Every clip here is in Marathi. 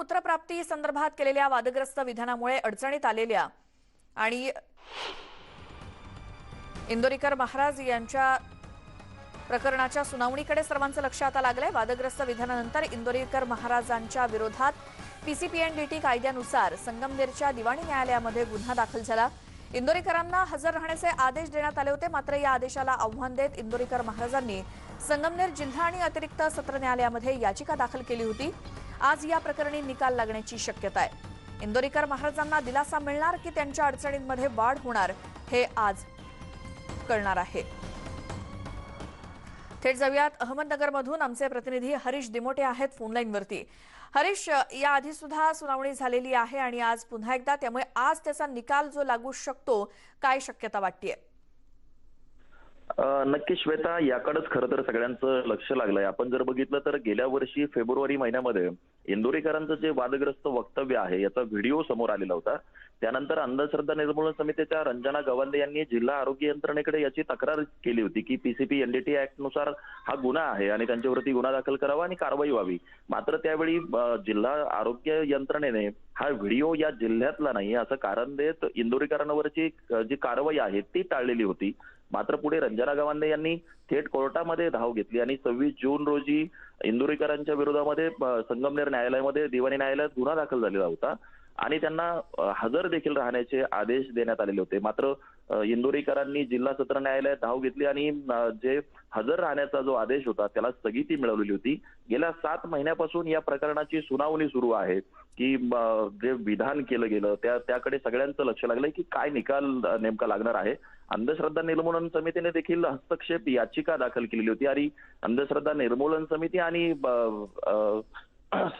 पुत्रप्राप्ती संदर्भात केलेल्या वादग्रस्त विधानामुळे अडचणीत आलेल्या आणि इंदोरीकर महाराज यांच्या प्रकरणाच्या सुनावणीकडे सर्वांचं लक्ष आता लागलंय. वादग्रस्त विधानानंतर इंदोरीकर महाराजांच्या विरोधात पीसीपीएनडीटी कायद्यानुसार संगमनेरच्या दिवाणी न्यायालयामध्ये गुन्हा दाखल झाला. इंदोरीकरांना हजर राहण्याचे आदेश देण्यात आले होते. मात्र या आदेशाला आव्हान देत इंदोरीकर महाराजांनी संगमनेर जिल्हा आणि अतिरिक्त सत्र न्यायालयामध्ये याचिका दाखल केली होती. आज या प्रकरणी निकाल लागण्याची शक्यता आहे. इंदोरीकर महाराजांना दिलासा मिळणार की त्यांच्या अडचणींमध्ये वाढ होणार हे आज कळणार आहे. थेट जाऊयात. अहमदनगरमधून आमचे प्रतिनिधी हरीश दिमोटे आहेत फोनलाईनवरती. हरीश याआधी सुद्धा सुनावणी झालेली आहे आणि आज पुन्हा एकदा त्यामुळे आज त्याचा निकाल जो लागू शकतो काय शक्यता वाटतेय? नक्की श्वेता याकडेच खरं तर सगळ्यांचं लक्ष लागलंय. आपण जर बघितलं तर गेल्या वर्षी फेब्रुवारी महिन्यामध्ये इंदोरीकरांचं जे वादग्रस्त वक्तव्य आहे याचा व्हिडिओ समोर आलेला होता. त्यानंतर अंधश्रद्धा निर्मूलन समितीच्या रंजना गवांदे यांनी जिल्हा आरोग्य यंत्रणेकडे याची तक्रार केली होती की पीसीपी एनडीटी ऍक्टनुसार हा गुन्हा आहे आणि त्यांच्यावरती गुन्हा दाखल करावा आणि कारवाई व्हावी. मात्र त्यावेळी जिल्हा आरोग्य यंत्रणेने हा व्हिडिओ या जिल्ह्यातला नाही असं कारण देत इंदोरीकरांवरची जी कारवाई आहे ती टाळलेली होती. मात्र पुढे रंजना गवांदे यांनी थेट कोर्टामध्ये धाव घेतली आणि सव्वीस जून रोजी इंदुरीकरांच्या विरोधामध्ये संगमनेर न्यायालयामध्ये दिवाणी न्यायालयात गुन्हा दाखल झालेला होता. आणि त्यांना हजर देखील राहण्याचे आदेश देण्यात आलेले होते. मात्र इंदोरीकरांनी जिल्हा सत्र न्यायालयात धाव घेतली आणि जे हजर राहण्याचा जो आदेश होता त्याला स्थगिती मिळवलेली होती. गेल्या सात महिन्यापासून या प्रकरणाची सुनावणी सुरू आहे की जे विधान केलं गेलं त्या त्याकडे सगळ्यांचं लक्ष लागलंय की काय निकाल नेमका लागणार आहे. अंधश्रद्धा निर्मूलन समितीने देखील हस्तक्षेप याचिका दाखल केलेली होती आणि अंधश्रद्धा निर्मूलन समिती आणि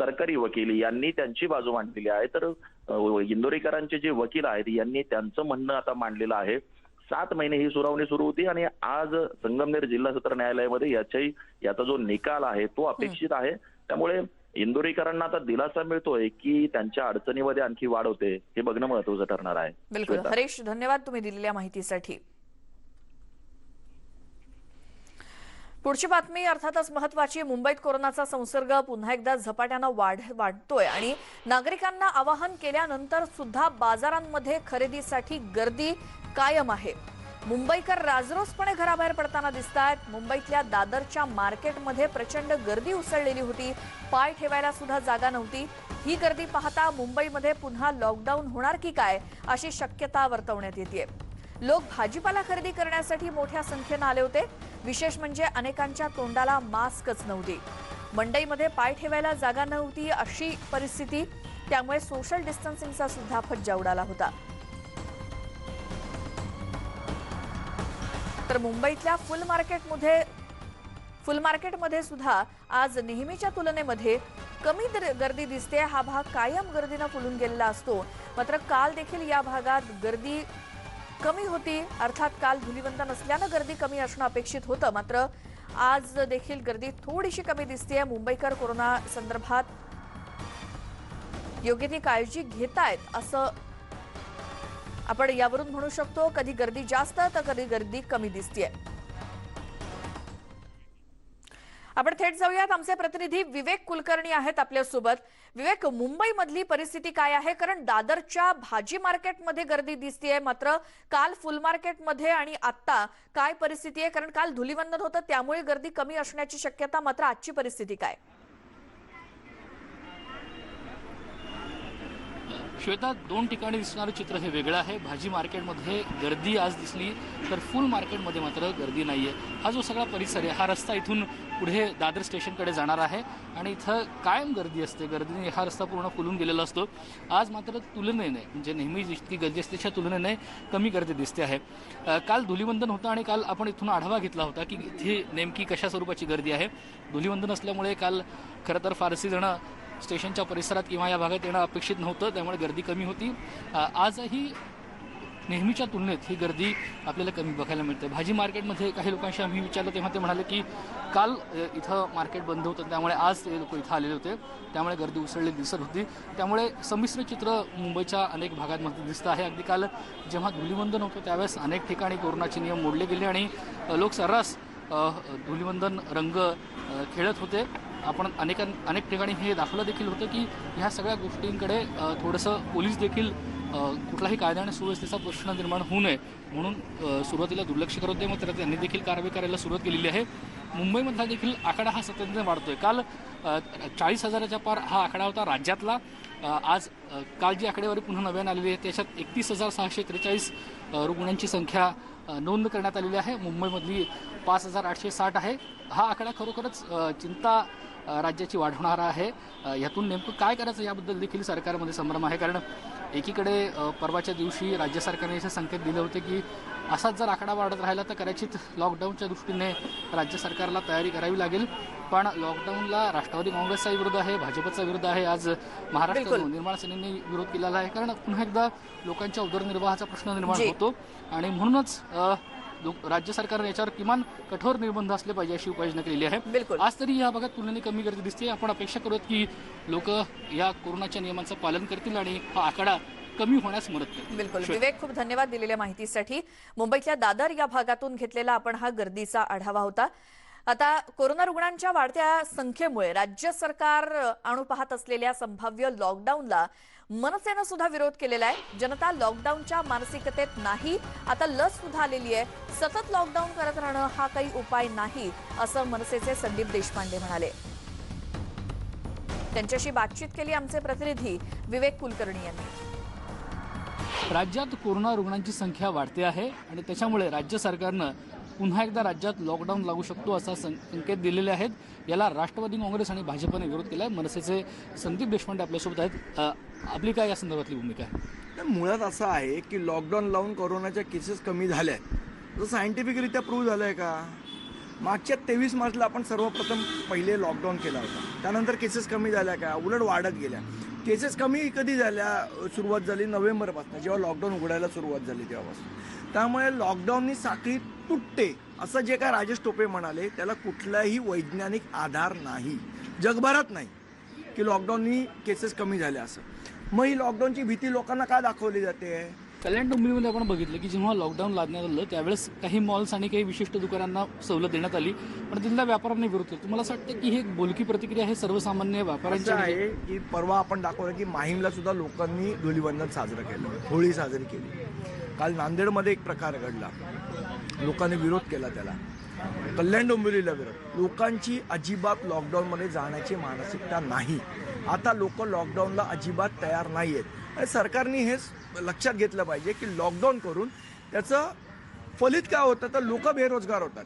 सरकारी वकील यांनी त्यांची बाजू मांडलेली आहे. तर इंदोरीकरांचे जे वकील आहेत यांनी त्यांचं म्हणणं आता मांडलेलं आहे. सात महिने ही सुनावणी सुरू होती आणि आज संगमनेर जिल्हा सत्र न्यायालयामध्ये याच्याही याचा जो निकाल आहे तो अपेक्षित आहे. त्यामुळे इंदोरीकरांना आता दिलासा मिळतोय की त्यांच्या अडचणीमध्ये आणखी वाढ होते हे बघणं महत्वाचं ठरणार आहे. बिलकुल. हरीश धन्यवाद तुम्ही दिलेल्या माहितीसाठी. पुढची बातमी अर्थातच महत्वाची मुंबईत कोरोनाचा संसर्ग पुन्हा एकदा झपाट्यानं वाढ वाढतोय आणि नागरिकांना आवाहन केल्यानंतर सुद्धा बाजारांमध्ये खरेदीसाठी गर्दी कायम आहे. मुंबईकर राजरोसपणे घराबाहेर पडताना दिसत आहेत मुंबईतल्या दादरच्या मार्केटमध्ये प्रचंड गर्दी उसळलेली होती. पाय ठेवायला सुद्धा जागा नव्हती. ही गर्दी पाहता मुंबईमध्ये पुन्हा लॉकडाऊन होणार की काय अशी शक्यता वर्तवण्यात येते लोक भाजीपाला खरेदी करण्यासाठी मोठ्या संख्येनं आले होते. विशेष म्हणजे अनेकांच्या तोंडाला मास्कच नव्हती. मंडईमध्ये पाय ठेवायला जागा नव्हती अशी परिस्थिती त्यामुळे सोशल डिस्टन्सिंगचा सुद्धा फज्जा उडाला होता. तर मुंबईतल्या फुल मार्केटमध्ये फुल मार्केटमध्ये सुद्धा आज नेहमीच्या तुलनेमध्ये कमी गर्दी दिसते. हा भाग कायम गर्दीनं फुलून गेलेला असतो. मात्र काल देखील या भागात गर्दी कमी होती. अर्थात काल धुलीवंत नसल्यानं गर्दी कमी असणं अपेक्षित होतं. मात्र आज देखील गर्दी थोडीशी कमी दिसतेय. मुंबईकर कोरोना संदर्भात योग्य ती काळजी घेतायत असं आपण यावरून म्हणू शकतो. कधी गर्दी जास्त तर कधी गर्दी कमी दिसतीये. आपण थेट जाऊयात. आमचे प्रतिनिधी विवेक कुलकर्णी आहेत आपल्यासोबत. विवेक मुंबईमधली परिस्थिती काय आहे? कारण दादरच्या भाजी मार्केटमध्ये गर्दी दिसतीये. मात्र काल फुल मार्केटमध्ये आणि आत्ता काय परिस्थिती आहे? कारण काल धुलीवंदन होतं त्यामुळे गर्दी कमी असण्याची शक्यता मात्र आजची परिस्थिती काय? श्वेता दोन ठिकाणी दिसणारं चित्र हे वेगळं आहे. भाजी मार्केटमध्ये गर्दी आज दिसली तर फुल मार्केटमध्ये मात्र गर्दी नाही आहे हा जो सगळा परिसर आहे हा रस्ता इथून पुढे दादर स्टेशनकडे जाणार आहे. आणि इथं कायम गर्दी असते. गर्दीने हा रस्ता पूर्ण फुलून गेलेला असतो. आज मात्र तुलनेने म्हणजे नेहमी जितकी गर्दी असते त्याच्या तुलनेने कमी गर्दी दिसते आहे. काल धुलीवंदन होतं आणि काल आपण इथून आढावा घेतला होता की इथे नेमकी कशा स्वरूपाची गर्दी आहे. धुलीवंदन असल्यामुळे काल खरं तर फारसी जणं स्टेशनच्या परिसरात किंवा या भागात येणं अपेक्षित नव्हतं त्यामुळे गर्दी कमी होती. आजही नेहमीच्या तुलनेत ही गर्दी आपल्याला कमी बघायला मिळते. भाजी मार्केटमध्ये काही लोकांशी आम्ही विचारलं तेव्हा ते म्हणाले की काल इथं मार्केट बंद होतं त्यामुळे आज ते लोक इथं आलेले होते. त्यामुळे गर्दी उसळली दिसत होती. त्यामुळे संमिश्र चित्र मुंबईच्या अनेक भागांमध्ये दिसतं आहे. अगदी काल जेव्हा धुलीवंदन होतं त्यावेळेस अनेक ठिकाणी कोरोनाचे नियम मोडले गेले आणि लोक सर्रास अ, धुलीवंदन रंग खेळत होते. आपण अनेक अनेक ठिकाणी हे दाखवलं देखील होतं की ह्या सगळ्या गोष्टींकडे थोडंसं पोलीस देखील कुठलाही कायदा आणि सुव्यवस्थेचा प्रश्न निर्माण होऊ नये म्हणून सुरुवातीला दुर्लक्ष करत होते. मात्र त्यांनी देखील कारवाई करायला सुरुवात केलेली आहे. मुंबईमधला देखील आकडा हा सातत्याने वाढतोय. काल चाळीस हजाराच्या पार हा आकडा होता राज्यातला. आज काल जी आकडेवारी पुन्हा नव्यानं आलेली आहे त्याच्यात एकतीस हजार सहाशे त्रेचाळीस रुग्णांची संख्या नोंद करण्यात आलेली आहे. मुंबईमधली पाच हजार आठशे साठ आहे. हा आकडा खरोखरच चिंता राज्याची वाढवणारा आहे. यातून नेमकं काय करायचं याबद्दल देखील सरकारमध्ये संभ्रम आहे. कारण एकीकडे परवाच्या दिवशी राज्य सरकारने असे संकेत दिले होते की असाच जर आकडा वाढत राहिला तर कदाचित लॉकडाऊनच्या दृष्टीने राज्य सरकारला तयारी करावी लागेल. पण लॉकडाऊनला राष्ट्रवादी काँग्रेसचा विरोध आहे भाजपचा विरोध आहे. आज महाराष्ट्र. निर्माण सेनेने विरोध केलेला आहे. कारण पुन्हा एकदा लोकांच्या उदरनिर्वाहाचा प्रश्न निर्माण. होतो. आणि म्हणूनच राज्य सरकारने याच्यावर किमान कठोर निर्बंध असले पाहिजे अशी उपाययोजना केलेली आहे. बिलकुल. आज तरी या भागात तुलनेने कमी गर्दी दिसते. आपण अपेक्षा करूयात की लोक या कोरोनाच्या नियमांचं पालन करतील आणि हा आकडा कमी होण्यास मदत करतील बिलकुल. विवेक खूप धन्यवाद दिलेल्या माहितीसाठी. मुंबईतल्या दादर या भागातून घेतलेला आपण हा गर्दीचा आढावा होता. आता कोरोना रुग्णांच्या वाढत्या संख्येमुळे राज्य सरकार आणू पाहत असलेल्या संभाव्य लॉकडाऊनला मनसेनं सुद्धा विरोध केलेला आहे. जनता लॉकडाऊनच्या मानसिकतेत नाही आता लस सुद्धा आलेली आहे. सतत लॉकडाऊन करत राहणं हा काही उपाय नाही असं मनसेचे संदीप देशपांडे म्हणाले. त्यांच्याशी बातचीत केली आमचे प्रतिनिधी विवेक कुलकर्णी यांनी. राज्यात कोरोना रुग्णांची संख्या वाढते आहे आणि त्याच्यामुळे राज्य सरकारनं पुन्हा एकदा राज्यात लॉकडाऊन लागू शकतो असा संकेत दिलेले आहेत. याला राष्ट्रवादी काँग्रेस आणि भाजपने विरोध केला आहे मनसेचे संदीप देशपांडे आपल्यासोबत आहेत. आपली काय या संदर्भातली भूमिका आहे? तर मुळात असं आहे की लॉकडाऊन लावून कोरोनाच्या केसेस कमी झाल्या आहेत सायंटिफिकरित्या प्रूव्ह झालं आहे का? मागच्या तेवीस मार्चला आपण सर्वप्रथम पहिले लॉकडाऊन केला होता. त्यानंतर केसेस कमी झाल्या का? उलट वाढत गेल्या. केसेस कमी कधी झाल्या? सुरुवात झाली नोव्हेंबरपासून. जेव्हा लॉकडाऊन उघडायला सुरुवात झाली तेव्हापासून. त्यामुळे लॉकडाऊननी साखळी तुटते असं जे काय राजेश टोपे म्हणाले त्याला कुठलाही वैज्ञानिक आधार नाही. जगभरात नाही की लॉकडाऊननी केसेस कमी झाल्या असं. मग ही लॉकडाऊनची भीती लोकांना का दाखवली जाते? कल्याण डोंबिवलीमध्ये आपण बघितलं की जेव्हा लॉकडाऊन लादण्यात आलं त्यावेळेस काही मॉल्स आणि काही विशिष्ट दुकानांना सवलत देण्यात आली पण तिथल्या व्यापाऱ्यांनी विरोध केला. तुम्हाला असं वाटतं की ही एक बोलकी प्रतिक्रिया आहे सर्वसामान्य असं व्यापाऱ्यांच्या आहे की परवा आपण दाखवलं की माहीमला सुद्धा लोकांनी धुलीवंदन साजरं केलं होळी साजरी केली. काल नांदेडमध्ये एक प्रकार घडला. लोकांनी विरोध केला त्याला. कल्याण डोंबिवलीला विरोध. लोकांची अजिबात लॉकडाऊनमध्ये जाण्याची मानसिकता नाही. आता लोक लॉकडाऊनला अजिबात तयार नाही आहेत आणि सरकारने हेच लक्षात घेतलं पाहिजे की लॉकडाऊन करून त्याचं फलित काय होतं? तर लोक बेरोजगार होतात.